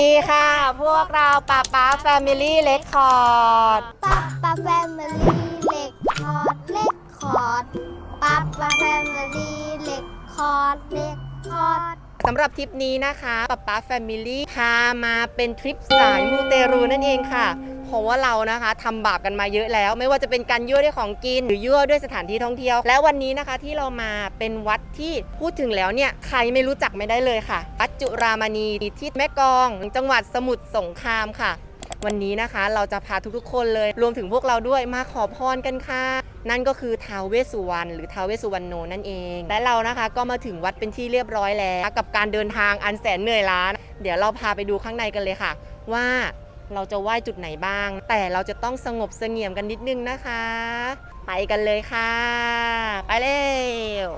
สวัสดีค่ะ พวกเราป้าป้าแฟมิลี่เล็กคอร์ดปับปะแฟมิลี่เล็กคอร์ดเล็กคอร์ดปับปะแฟมิลี่เล็กคอร์ดเล็กคอร์ดสำหรับทริปนี้นะคะป้าป้าแฟมิลี่พามาเป็นทริปสายมูเตรูนั่นเองค่ะ เพราะว่าเรานะคะทำบาปกันมาเยอะแล้ว ไม่ว่าจะเป็นการยั่วด้วยของกิน หรือยั่วด้วยสถานที่ท่องเที่ยว และวันนี้นะคะที่เรามาเป็นวัดที่พูดถึงแล้วเนี่ยใครไม่รู้จักไม่ได้เลยค่ะวัดจุรามณีที่แม่กอง จังหวัดสมุทรสงครามค่ะ วันนี้นะคะเราจะพาทุกๆ คนเลย รวมถึงพวกเราด้วยมาขอพรกันค่ะนั่นก็คือท้าวเวสสุวรรณหรือท้าวเวสสุวรรณโนนั่นเอง และเรานะคะก็มาถึงวัดเป็นที่เรียบร้อยแล้ว กับการเดินทางอันแสนเหนื่อยล้า เดี๋ยวเราพาไปดูข้างในกันเลยค่ะ ว่า เราจะไหว้จุดไหนบ้าง แต่เราจะต้องสงบเสงี่ยมกันนิดนึงนะคะ ไปกันเลยค่ะ ไปเร็ว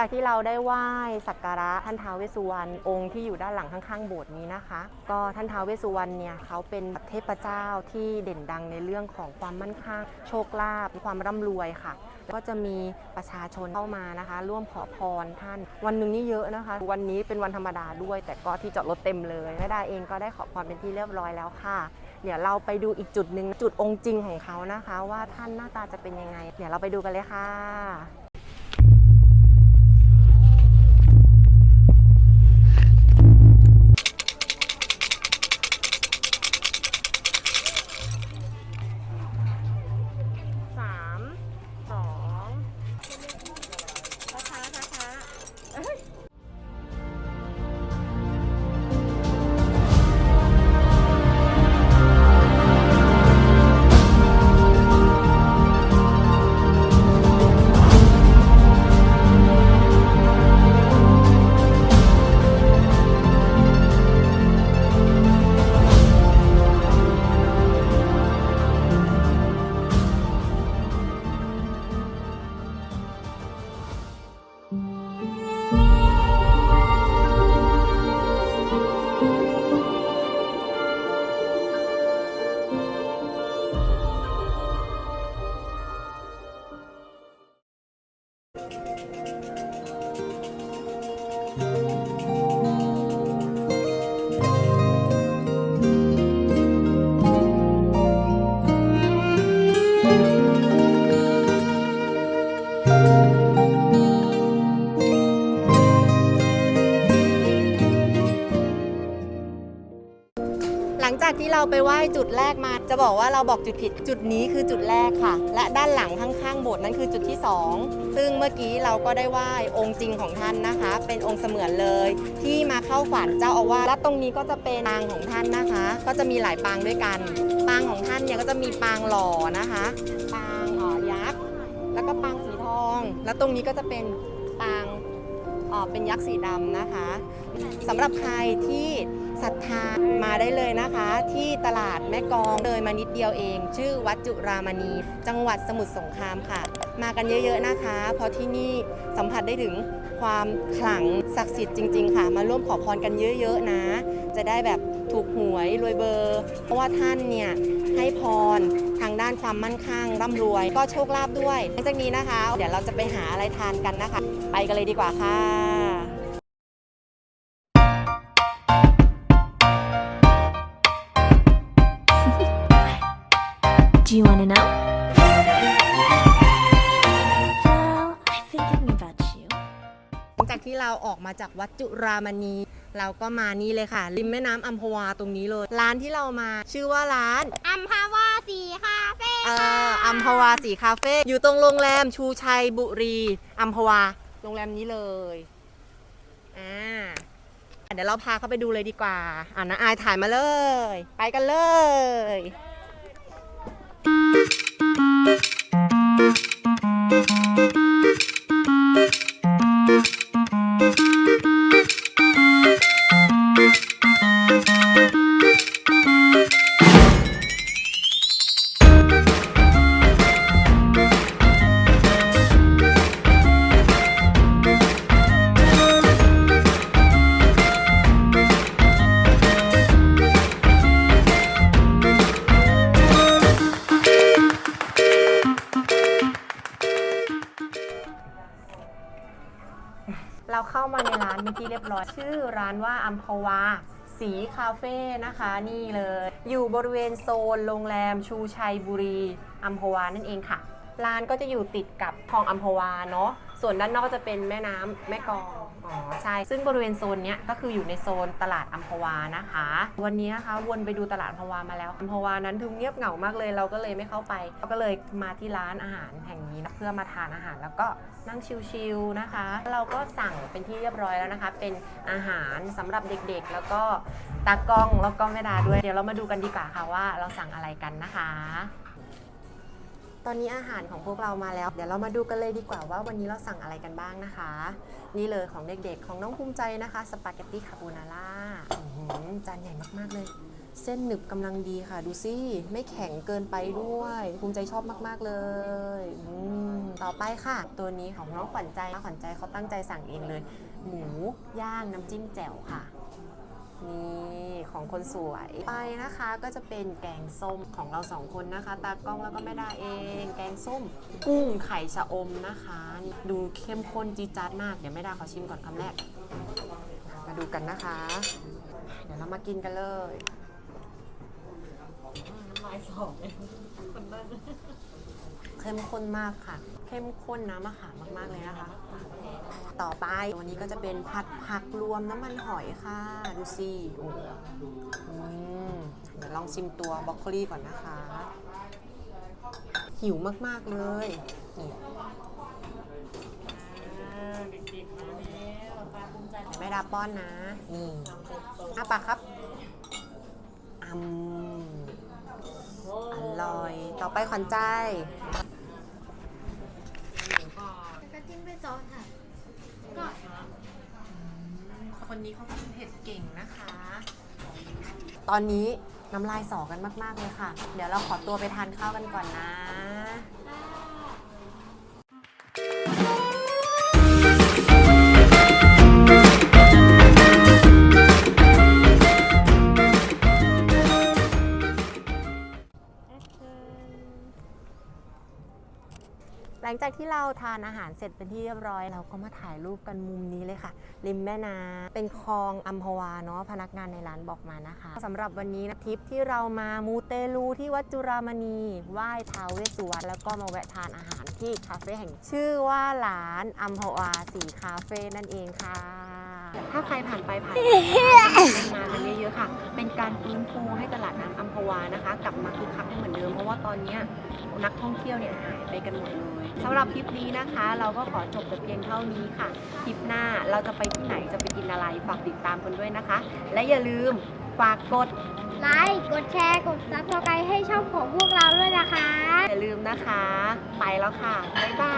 จากที่เราได้ไหว้สักการะท่านท้าวเวสสุวรรณองค์ที่อยู่ด้านหลังข้างๆโบสถ์นี้นะคะ ก็ท่านท้าวเวสสุวรรณเนี่ยเขาเป็นเทพเจ้าที่เด่นดังในเรื่องของความมั่นคงโชคลาภความร่ำรวยค่ะ ก็จะมีประชาชนเข้ามานะคะ ร่วมขอพรท่าน วันหนึ่งนี่เยอะนะคะ วันนี้เป็นวันธรรมดาด้วย แต่ก็ที่จอดรถเต็มเลยแม่ดาเองก็ได้ขอพรเป็นที่เรียบร้อยแล้วค่ะเดี๋ยวเราไปดูอีกจุดหนึ่งจุดองค์จริงของเขานะคะ ว่าท่านหน้าตาจะเป็นยังไง เดี๋ยวเราไปดูกันเลยค่ะ เราไปไหว้จุดแรกมา จะบอกว่าเราบอกจุดผิดจุดนี้คือจุดแรกค่ะ และด้านหลังข้างๆโบสถ์นั้นคือจุดที่ 2 ซึ่งเมื่อกี้เราก็ได้ไหว้องค์จริงของท่านนะคะ เป็นองค์เสมือนเลย ที่มาเข้าฝันเจ้าอาวาสและตรงนี้ก็จะเป็นปางของท่านนะคะ ก็จะมีหลายปางด้วยกัน ปางของท่านเนี่ยก็จะมีปางหล่อนะคะปางอ่อยักษ์แล้วก็ปางสีทอง แล้วตรงนี้ก็จะเป็นปางอ่อเป็นยักษ์สีดำนะคะสำหรับใครที่ ศรัทธามาได้เลยนะคะ ที่ตลาดแม่กองเลยมานิดเดียวเอง ชื่อวัดจุรามณี จังหวัดสมุทรสงครามค่ะ มากันเยอะๆนะคะ เพราะที่นี่สัมผัสได้ถึงความขลังศักดิ์สิทธิ์จริง ๆ ค่ะ มาร่วมขอพรกันเยอะๆนะ จะได้แบบถูกหวยรวยเบอร์ เพราะว่าท่านเนี่ยให้พรทางด้านความมั่นคงร่ำรวย ก็โชคลาภด้วยหลังจากนี้นะคะ เดี๋ยวเราจะไปหาอะไรทานกันนะคะ ไปกันเลยดีกว่าค่ะ Do you want to know? Well, I've been thinking about you. หลังจากที่เราออกมาจากวัดจุรามณี เราก็มานี่เลยค่ะ ริมแม่น้ำอัมพวาตรงนี้เลย ร้านที่เรามาชื่อว่าร้าน อัมพาวาสีคาเฟ่อ่าอัมพวาสีคาเฟ่อยู่ตรงโรงแรมชูชัยบุรีอัมพวาโรงแรมนี้เลยอ่าเดี๋ยวเราพาเข้าไปดูเลยดีกว่าอ่านะอายถ่ายมาเลย ไปกันเลย Thank you. ที่เรียบร้อย ชื่อร้านว่าอัมพวา สีคาเฟ่นะคะนี่เลย อยู่บริเวณโซนโรงแรมชูชัยบุรีอัมพวานั่นเองค่ะร้านก็จะอยู่ติดกับคลองอัมพวาเนาะส่วนด้านนอกจะเป็นแม่น้ำแม่กอง อ๋อใช่ ซึ่งบริเวณโซนเนี้ยก็คืออยู่ในโซนตลาดอัมพวานะคะ วันนี้นะคะวนไปดูตลาดอัมพวามาแล้วอัมพวานั้นดูเงียบเหงามากเลยเราก็เลยไม่เข้าไปเราก็เลยมาที่ร้านอาหารแห่งนี้นะเพื่อมาทานอาหารแล้วก็นั่งชิลๆนะคะ เราก็สั่งเป็นที่เรียบร้อยแล้วนะคะ เป็นอาหารสำหรับเด็กๆ แล้วก็ตากล้องแล้วก็แม่ดาด้วย เดี๋ยวเรามาดูกันดีกว่าค่ะว่าเราสั่งอะไรกันนะคะ ตอนนี้อาหารของพวกเรามาแล้ว เดี๋ยวเรามาดูกันเลยดีกว่าว่าวันนี้เราสั่งอะไรกันบ้างนะคะ นี่เลยของเด็กๆ ของน้องภูมิใจนะคะสปาเกตตี้คาโบนาร่าจานใหญ่มากๆเลย เส้นหนึบกำลังดีค่ะ ดูสิไม่แข็งเกินไปด้วย ภูมิใจชอบมากๆเลยต่อไปค่ะ ตัวนี้ของน้องขวัญใจขวัญใจเขาตั้งใจสั่งเองเลย หมูย่างน้ำจิ้มแจ่วค่ะ นี่ของคนสวย ไปนะคะก็จะเป็นแกงส้มของเราสองคนนะคะ ตากล้องแล้วก็แม่ดาเอง แกงส้ม กุ้งไข่ชะอมนะคะนี่ดูเข้มข้นจีดจาดมาก เดี๋ยวแม่ดาขอชิมก่อนคำแรก มาดูกันนะคะ เดี๋ยวเรามากินกันเลยเเข้มข้นมากค่ะ เข้มข้นน้ำมะขามมากๆเลยนะคะ ต่อไปวันนี้ก็จะเป็นผัดผักรวมน้ำมันหอยค่ะ ดูสิอ้อืมเดี๋ยวลองชิมตัวบรอกโคลีก่อนนะคะ หิวมากๆเลยนี่ไม่ดาป้อนนะ นี่อ้าปากครับอืมอร่อย ต่อไปขวัญใจ จิ้มไปซอสค่ะ ก็คนนี้เขากินเผ็ดเก่งนะคะ ตอนนี้น้ำลายสอกันมาก ๆ เลยค่ะ เดี๋ยวเราขอตัวไปทานข้าวกันก่อนนะหลั จากที่เราทานอาหารเสร็จเป็นที่เรียบร้อย เราก็มาถ่ายรูปกันมุมนี้เลยค่ะ ริมแม่น้ำเป็นคลองอัมพวาเนาะพนักงานในร้านบอกมานะคะสำหรับวันนี้นะทริปที่เรามามูเตลูที่วัดจุรามณีไหว้ท้าวเวสสุวรรณแล้วก็มาแวะทานอาหารที่คาเฟ่แห่งชื่อว่าร้านอัมพวาสีคาเฟ่นั่นเองค่ะ ถ้าใครผ่านไปผ่านมามากันเยอะๆค่ะ เป็นการฟื้นฟูให้ตลาดน้ำอัมพวานะคะ กลับมาคึกคักให้เหมือนเดิม เพราะว่าตอนเนี้ยนักท่องเที่ยวเนี่ยหายไปกันหมดเลยสำหรับคลิปนี้นะคะ เราก็ขอจบแต่เพียงเท่านี้ค่ะ คลิปหน้าเราจะไปที่ไหนจะไปกินอะไรฝากติดตามกันด้วยนะคะ และอย่าลืมฝากกดไลค์ กดแชร์ กดซับสไครต์ให้ช่องของพวกเราด้วยนะคะ อย่าลืมนะคะ ไปแล้วค่ะ บ๊ายบาย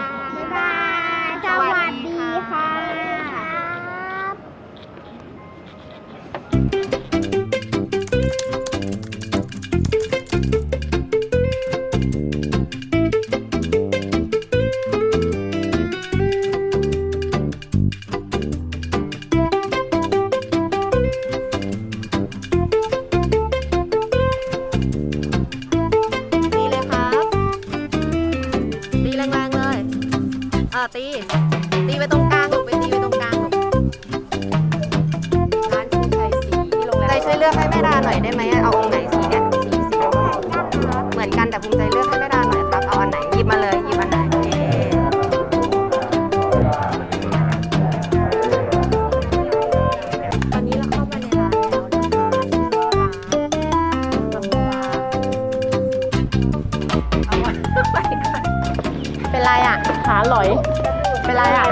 เลือกให้แม่ดาหน่อยได้ไหมเอาองไหนสีเนี่ยสีสีเหมือนกันแต่ภูมิใจเลือกให้แม่ดาหน่อยครับเอาอันไหนหยิบมาเลยหยิบอันไหนเอ๊ตอนนี้เราเข้ามาในร้านแล้วนะคะเป็นไรอะ ขาหลอย เป็นไรอะ